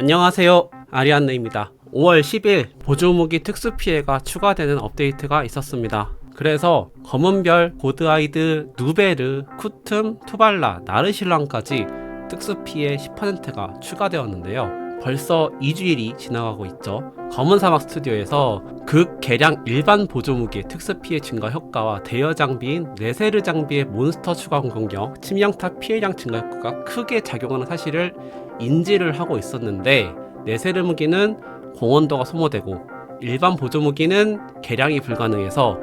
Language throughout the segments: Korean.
안녕하세요. 아리안느입니다. 5월 10일 보조무기 특수 피해가 추가되는 업데이트가 있었습니다. 그래서 검은별, 고드아이드, 누베르, 쿠툼, 투발라, 나르실랑까지 특수 피해 10%가 추가되었는데요. 벌써 2주일이 지나가고 있죠. 검은 사막 스튜디오에서 극 개량 일반 보조무기의 특수 피해 증가 효과와 대여 장비인 네세르 장비의 몬스터 추가 공격력, 침량타 피해량 증가 효과가 크게 작용하는 사실을 인지를 하고 있었는데 네세르 무기는 공원도가 소모되고 일반 보조 무기는 개량이 불가능해서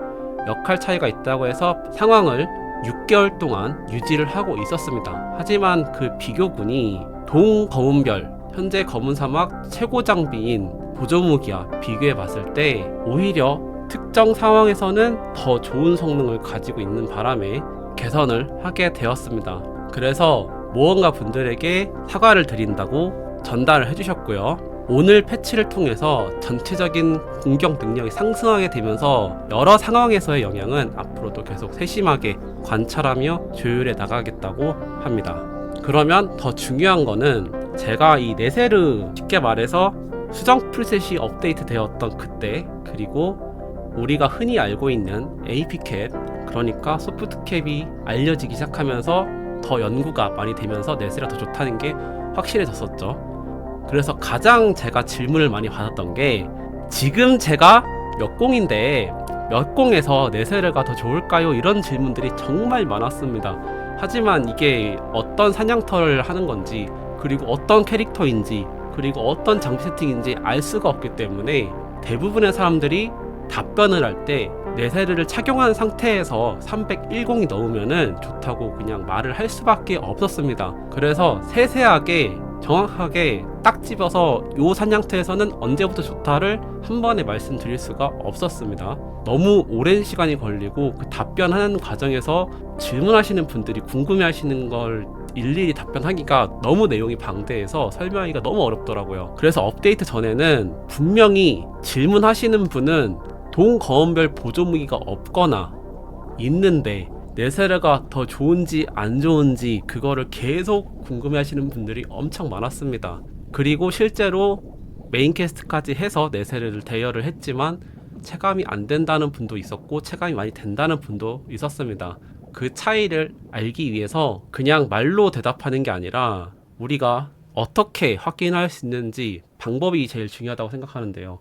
역할 차이가 있다고 해서 상황을 6개월 동안 유지를 하고 있었습니다. 하지만 그 비교군이 동검은별 현재 검은 사막 최고 장비인 보조 무기와 비교해 봤을 때 오히려 특정 상황에서는 더 좋은 성능을 가지고 있는 바람에 개선을 하게 되었습니다. 그래서 모험가 분들에게 사과를 드린다고 전달을 해주셨고요. 오늘 패치를 통해서 전체적인 공격 능력이 상승하게 되면서 여러 상황에서의 영향은 앞으로도 계속 세심하게 관찰하며 조율해 나가겠다고 합니다. 그러면 더 중요한 거는 제가 이 네세르 쉽게 말해서 수정 풀셋이 업데이트 되었던 그때 그리고 우리가 흔히 알고 있는 AP캡 그러니까 소프트캡이 알려지기 시작하면서 더 연구가 많이 되면서 네세가 더 좋다는 게 확실해졌었죠. 그래서 가장 제가 질문을 많이 받았던 게 지금 제가 몇 공인데 몇 공에서 네세르가 더 좋을까요? 이런 질문들이 정말 많았습니다. 하지만 이게 어떤 사냥터를 하는 건지 그리고 어떤 캐릭터인지 그리고 어떤 장비 세팅인지 알 수가 없기 때문에 대부분의 사람들이 답변을 할때 네세르를 착용한 상태에서 310이 넘으면은 좋다고 그냥 말을 할 수밖에 없었습니다. 그래서 세세하게 정확하게 딱 집어서 요 사냥터에서는 언제부터 좋다를 한 번에 말씀드릴 수가 없었습니다. 너무 오랜 시간이 걸리고 그 답변하는 과정에서 질문하시는 분들이 궁금해하시는 걸 일일이 답변하기가 너무 내용이 방대해서 설명하기가 너무 어렵더라고요. 그래서 업데이트 전에는 분명히 질문하시는 분은 동거원별 보조무기가 없거나 있는데 네세르가 더 좋은지 안 좋은지 그거를 계속 궁금해하시는 분들이 엄청 많았습니다. 그리고 실제로 메인 캐스트까지 해서 네세르를 대여를 했지만 체감이 안 된다는 분도 있었고 체감이 많이 된다는 분도 있었습니다. 그 차이를 알기 위해서 그냥 말로 대답하는 게 아니라 우리가 어떻게 확인할 수 있는지 방법이 제일 중요하다고 생각하는데요.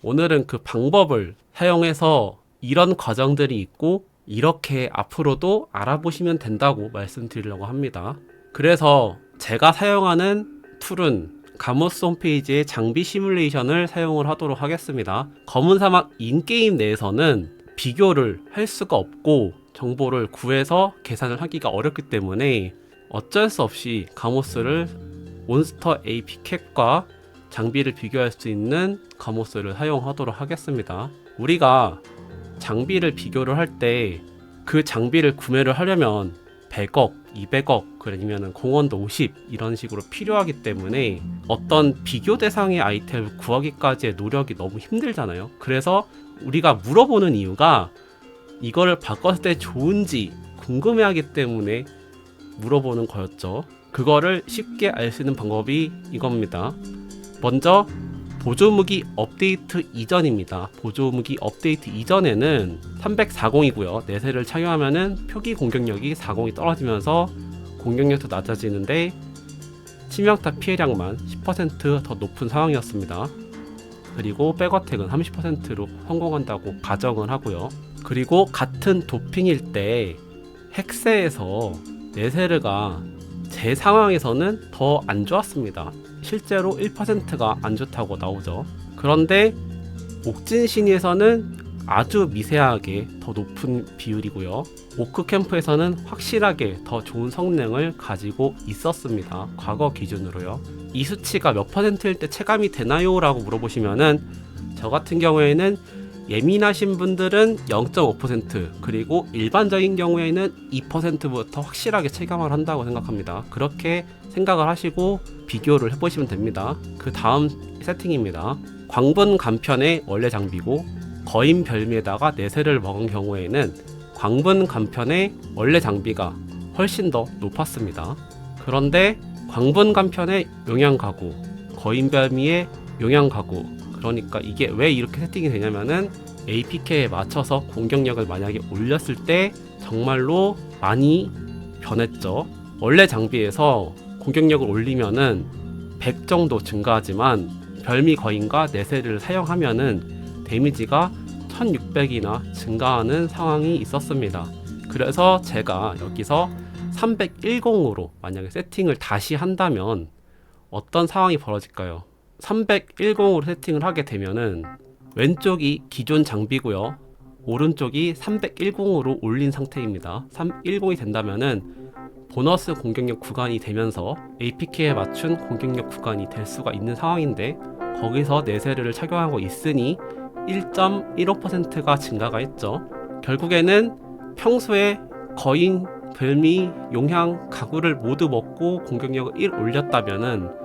오늘은 그 방법을 사용해서 이런 과정들이 있고 이렇게 앞으로도 알아보시면 된다고 말씀드리려고 합니다. 그래서 제가 사용하는 툴은 가모스 홈페이지의 장비 시뮬레이션을 사용을 하도록 하겠습니다. 검은 사막 인게임 내에서는 비교를 할 수가 없고 정보를 구해서 계산을 하기가 어렵기 때문에 어쩔 수 없이 가모스를 몬스터 AP 캡과 장비를 비교할 수 있는 가모스를 사용하도록 하겠습니다. 우리가 장비를 비교를 할 때 그 장비를 구매를 하려면 100억, 200억, 그러면 공원도 50 이런 식으로 필요하기 때문에 어떤 비교 대상의 아이템을 구하기까지의 노력이 너무 힘들잖아요. 그래서 우리가 물어보는 이유가 이거를 바꿨을 때 좋은지 궁금해하기 때문에 물어보는 거였죠. 그거를 쉽게 알 수 있는 방법이 이겁니다. 먼저 보조무기 업데이트 이전입니다. 보조무기 업데이트 이전에는 340이고요. 내세를 착용하면은 표기 공격력이 40이 떨어지면서 공격력도 낮아지는데 치명타 피해량만 10%더 높은 상황이었습니다. 그리고 백어택은 30%로 성공한다고 가정을 하고요. 그리고 같은 도핑일 때 헥세에서 네세르가 제 상황에서는 더 안 좋았습니다. 실제로 1%가 안 좋다고 나오죠. 그런데 옥진 신에서는 아주 미세하게 더 높은 비율이고요. 오크 캠프에서는 확실하게 더 좋은 성능을 가지고 있었습니다. 과거 기준으로요. 이 수치가 몇 퍼센트일 때 체감이 되나요? 라고 물어보시면은 저 같은 경우에는 예민하신 분들은 0.5% 그리고 일반적인 경우에는 2%부터 확실하게 체감을 한다고 생각합니다. 그렇게 생각을 하시고 비교를 해보시면 됩니다. 그 다음 세팅입니다. 광분 간편의 원래 장비고 거인 별미에다가 내세를 먹은 경우에는 광분 간편의 원래 장비가 훨씬 더 높았습니다. 그런데 광분 간편의 용량 가구 거인 별미의 용양 가구 그러니까 이게 왜 이렇게 세팅이 되냐면은 APK에 맞춰서 공격력을 만약에 올렸을 때 정말로 많이 변했죠. 원래 장비에서 공격력을 올리면은 100 정도 증가하지만 별미 거인과 네세를 사용하면은 데미지가 1600이나 증가하는 상황이 있었습니다. 그래서 제가 여기서 310으로 만약에 세팅을 다시 한다면 어떤 상황이 벌어질까요? 310으로 세팅을 하게 되면은 왼쪽이 기존 장비고요. 오른쪽이 310으로 올린 상태입니다. 310이 된다면은 보너스 공격력 구간이 되면서 APK에 맞춘 공격력 구간이 될 수가 있는 상황인데 거기서 네세르를 착용하고 있으니 1.15%가 증가가 했죠. 결국에는 평소에 거인, 별미, 용향, 가구를 모두 먹고 공격력을 1 올렸다면은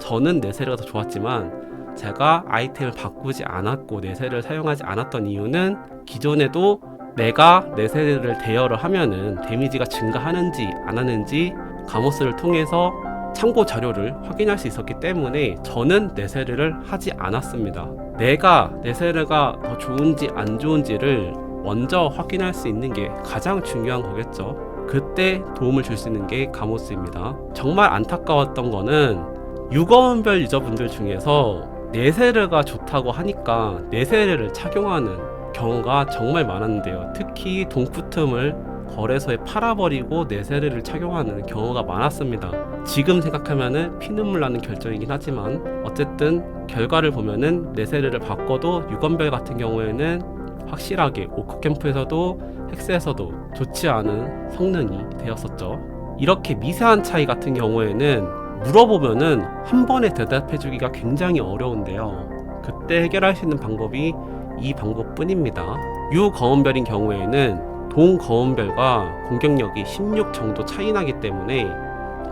저는 네세르가 더 좋았지만 제가 아이템을 바꾸지 않았고 네세를 사용하지 않았던 이유는 기존에도 내가 네세를 대여를 하면은 데미지가 증가하는지 안 하는지 가모스를 통해서 참고 자료를 확인할 수 있었기 때문에 저는 네세르를 하지 않았습니다. 내가 네세르가 더 좋은지 안 좋은지를 먼저 확인할 수 있는 게 가장 중요한 거겠죠. 그때 도움을 줄 수 있는 게 가모스입니다. 정말 안타까웠던 거는 유거원별 유저분들 중에서 네세르가 좋다고 하니까 네세르를 착용하는 경우가 정말 많았는데요. 특히 동푸틈을 거래소에 팔아버리고 네세르를 착용하는 경우가 많았습니다. 지금 생각하면은 피눈물 나는 결정이긴 하지만 어쨌든 결과를 보면은 네세르를 바꿔도 유건별 같은 경우에는 확실하게 오크 캠프에서도 헥스에서도 좋지 않은 성능이 되었었죠. 이렇게 미세한 차이 같은 경우에는 물어보면은 한 번에 대답해 주기가 굉장히 어려운데요. 그때 해결할 수 있는 방법이 이 방법뿐입니다. 유거운별인 경우에는 동거운별과 공격력이 16 정도 차이 나기 때문에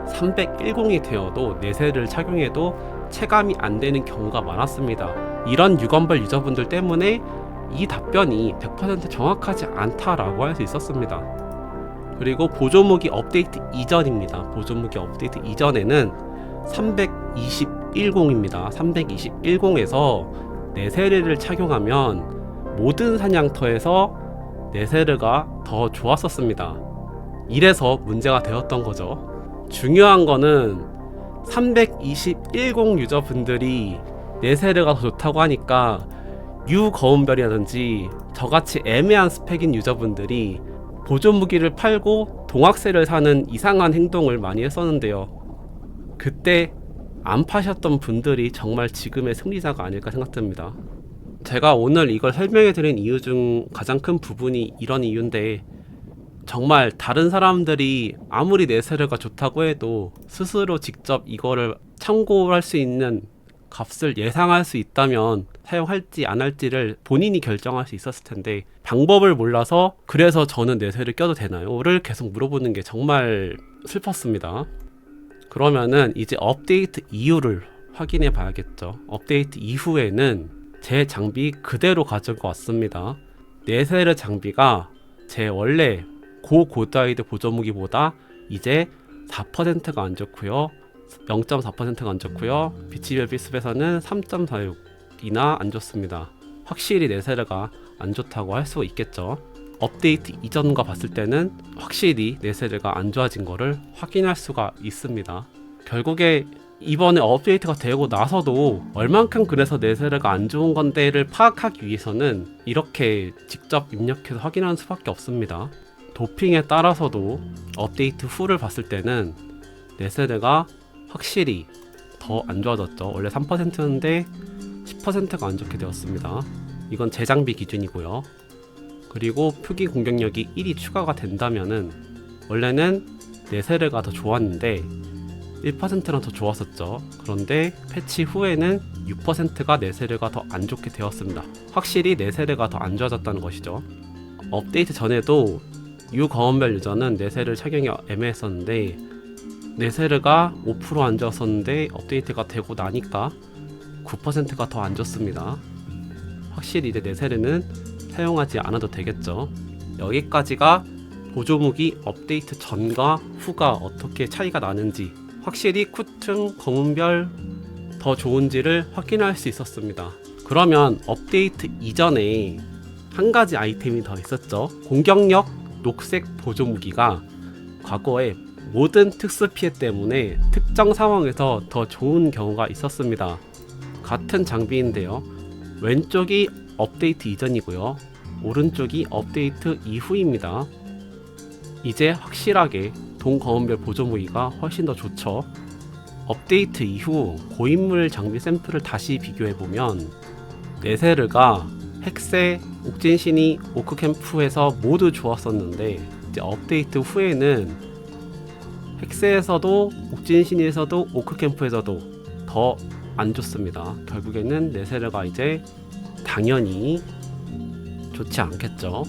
310이 되어도 내세를 착용해도 체감이 안 되는 경우가 많았습니다. 이런 유건별 유저분들 때문에 이 답변이 100% 정확하지 않다라고 할 수 있었습니다. 그리고 보조무기 업데이트 이전입니다. 보조무기 업데이트 이전에는 321공입니다. 321공에서 네세르를 착용하면 모든 사냥터에서 네세르가 더 좋았었습니다. 이래서 문제가 되었던 거죠. 중요한 거는 321공 유저분들이 네세르가 더 좋다고 하니까 유거운별이라든지 저같이 애매한 스펙인 유저분들이 보조 무기를 팔고 동학세를 사는 이상한 행동을 많이 했었는데요. 그때 안 파셨던 분들이 정말 지금의 승리자가 아닐까 생각됩니다. 제가 오늘 이걸 설명해 드린 이유 중 가장 큰 부분이 이런 이유인데 정말 다른 사람들이 아무리 네세르가 좋다고 해도 스스로 직접 이거를 참고할 수 있는 값을 예상할 수 있다면 사용할지 안 할지를 본인이 결정할 수 있었을 텐데 방법을 몰라서 그래서 저는 내세를 껴도 되나요?를 계속 물어보는 게 정말 슬펐습니다. 그러면은 이제 업데이트 이유를 확인해 봐야겠죠. 업데이트 이후에는 제 장비 그대로 가지고 왔습니다. 네세르 장비가 제 원래 고고다이드 보조무기보다 이제 4%가 안 좋고요. 0.4%가 안 좋고요. 비치별비 습에서는 3.46이나 안 좋습니다. 확실히 네세르가 안 좋다고 할 수 있겠죠. 업데이트 이전과 봤을 때는 확실히 네세르가 안 좋아진 거를 확인할 수가 있습니다. 결국에 이번에 업데이트가 되고 나서도 얼만큼 그래서 네세르가 안 좋은 건데를 파악하기 위해서는 이렇게 직접 입력해서 확인하는 수밖에 없습니다. 도핑에 따라서도 업데이트 후를 봤을 때는 네세르가 확실히 더 안 좋아졌죠. 원래 3%였는데 10%가 안 좋게 되었습니다. 이건 재장비 기준이고요. 그리고 표기 공격력이 1이 추가가 된다면은 원래는 네세르가 더 좋았는데 1%랑 더 좋았었죠. 그런데 패치 후에는 6%가 네세르가 더 안 좋게 되었습니다. 확실히 네세르가 더 안 좋아졌다는 것이죠. 업데이트 전에도 유거원별 유저는 네세르 착용이 애매했었는데 네세르가 5%안 좋았었는데 업데이트가 되고 나니까 9%가 더 안 좋습니다. 확실히 이제 네세르는 사용하지 않아도 되겠죠. 여기까지가 보조무기 업데이트 전과 후가 어떻게 차이가 나는지 확실히 쿠튼, 검은별, 더 좋은지를 확인할 수 있었습니다. 그러면 업데이트 이전에 한 가지 아이템이 더 있었죠. 공격력 녹색 보조 무기가 과거에 모든 특수 피해 때문에 특정 상황에서 더 좋은 경우가 있었습니다. 같은 장비인데요. 왼쪽이 업데이트 이전이고요. 오른쪽이 업데이트 이후입니다. 이제 확실하게 동거운별 보조 무기가 훨씬 더 좋죠. 업데이트 이후 고인물 장비 샘플을 다시 비교해 보면 네세르가 핵세, 옥진신이 오크캠프에서 모두 좋았었는데 이제 업데이트 후에는 핵세에서도 옥진신에서도 오크캠프에서도 더 안 좋습니다. 결국에는 네세르가 이제 당연히 좋지 않겠죠.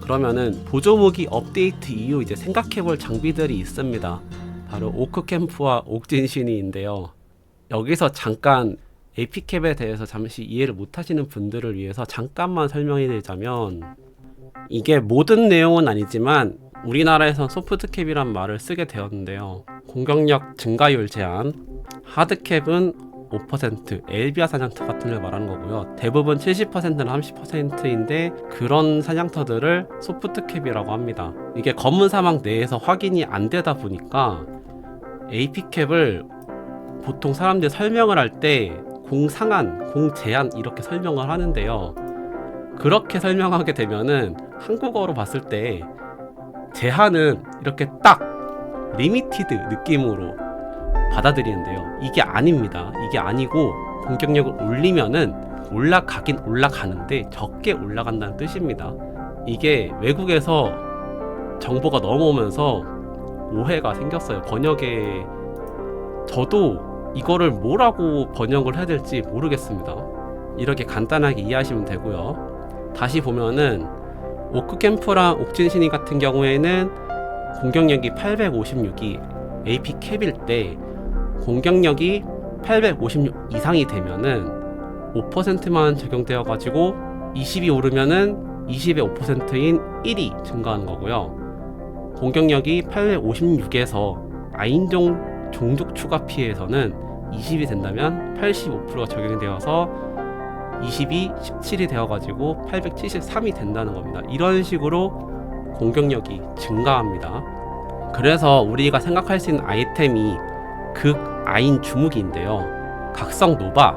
그러면은 보조무기 업데이트 이후 이제 생각해볼 장비들이 있습니다. 바로 오크캠프와 옥진신이인데요. 여기서 잠깐 AP캡에 대해서 잠시 이해를 못하시는 분들을 위해서 잠깐만 설명해 드리자면 이게 모든 내용은 아니지만 우리나라에선 소프트캡이란 말을 쓰게 되었는데요. 공격력 증가율 제한, 하드캡은 5%, 엘비아 사냥터 같은 걸 말하는 거고요. 대부분 70%나 30%인데 그런 사냥터들을 소프트캡이라고 합니다. 이게 검은 사막 내에서 확인이 안 되다 보니까 AP캡을 보통 사람들이 설명을 할 때 공상한, 공제한 이렇게 설명을 하는데요. 그렇게 설명하게 되면은 한국어로 봤을 때 제한은 이렇게 딱 리미티드 느낌으로 받아들이는데요. 이게 아닙니다. 이게 아니고 공격력을 올리면은 올라가긴 올라가는데 적게 올라간다는 뜻입니다. 이게 외국에서 정보가 넘어오면서 오해가 생겼어요. 번역에 저도 이거를 뭐라고 번역을 해야 될지 모르겠습니다. 이렇게 간단하게 이해하시면 되고요. 다시 보면은 오크캠프랑 옥진신이 같은 경우에는 공격력이 856이 AP 캡일 때 공격력이 856 이상이 되면은 5%만 적용되어 가지고 20이 오르면은 20의 5%인 1이 증가하는 거고요. 공격력이 856에서 아인종 종족 추가 피해에서는 20이 된다면 85%가 적용되어서 20이 17이 되어가지고 873이 된다는 겁니다. 이런 식으로 공격력이 증가합니다. 그래서 우리가 생각할 수 있는 아이템이 극 아인 주무기인데요. 각성 노바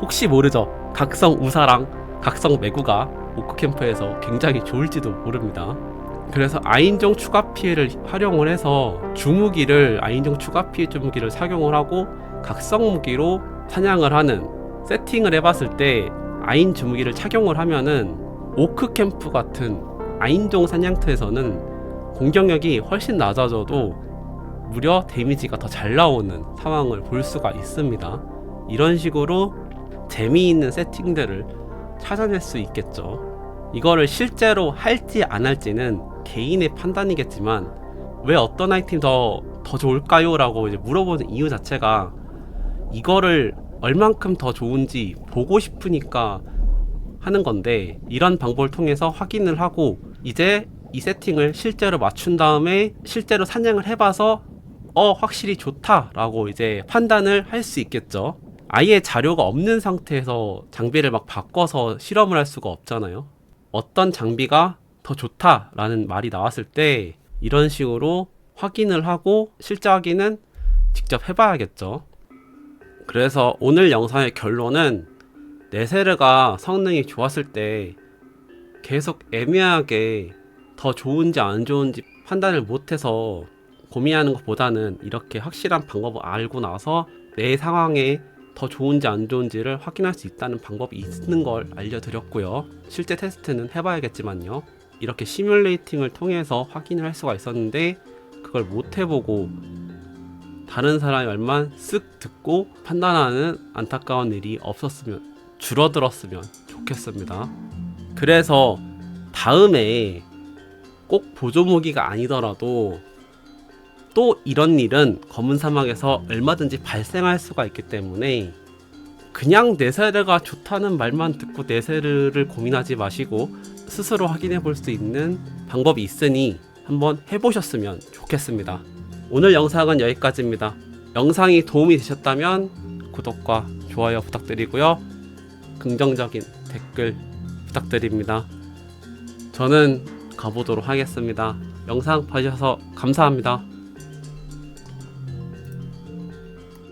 혹시 모르죠? 각성 우사랑 각성 매구가 오크캠프에서 굉장히 좋을지도 모릅니다. 그래서 아인종 추가 피해를 활용을 해서 주무기를 아인종 추가 피해 주무기를 착용을 하고 각성 무기로 사냥을 하는 세팅을 해봤을 때 아인 주무기를 착용을 하면은 오크 캠프 같은 아인종 사냥터에서는 공격력이 훨씬 낮아져도 무려 데미지가 더 잘 나오는 상황을 볼 수가 있습니다. 이런 식으로 재미있는 세팅들을 찾아낼 수 있겠죠. 이거를 실제로 할지 안 할지는 개인의 판단이겠지만 왜 어떤 아이템 더, 더 좋을까요? 라고 이제 물어보는 이유 자체가 이거를 얼만큼 더 좋은지 보고 싶으니까 하는 건데 이런 방법을 통해서 확인을 하고 이제 이 세팅을 실제로 맞춘 다음에 실제로 사냥을 해봐서 어 확실히 좋다라고 이제 판단을 할 수 있겠죠. 아예 자료가 없는 상태에서 장비를 막 바꿔서 실험을 할 수가 없잖아요. 어떤 장비가 더 좋다라는 말이 나왔을 때 이런 식으로 확인을 하고 실제 확인은 직접 해봐야겠죠. 그래서 오늘 영상의 결론은 네세르가 성능이 좋았을 때 계속 애매하게 더 좋은지 안 좋은지 판단을 못해서 고민하는 것보다는 이렇게 확실한 방법을 알고 나서 내 상황에 더 좋은지 안 좋은지를 확인할 수 있다는 방법이 있는 걸 알려드렸고요. 실제 테스트는 해봐야겠지만요. 이렇게 시뮬레이팅을 통해서 확인을 할 수가 있었는데 그걸 못 해보고 다른 사람의 말만 쓱 듣고 판단하는 안타까운 일이 없었으면 줄어들었으면 좋겠습니다. 그래서 다음에 꼭 보조무기가 아니더라도 또 이런 일은 검은 사막에서 얼마든지 발생할 수가 있기 때문에 그냥 네세르가 좋다는 말만 듣고 네세르를 고민하지 마시고 스스로 확인해 볼 수 있는 방법이 있으니 한번 해보셨으면 좋겠습니다. 오늘 영상은 여기까지입니다. 영상이 도움이 되셨다면 구독과 좋아요 부탁드리고요. 긍정적인 댓글 부탁드립니다. 저는 가보도록 하겠습니다. 영상 봐주셔서 감사합니다.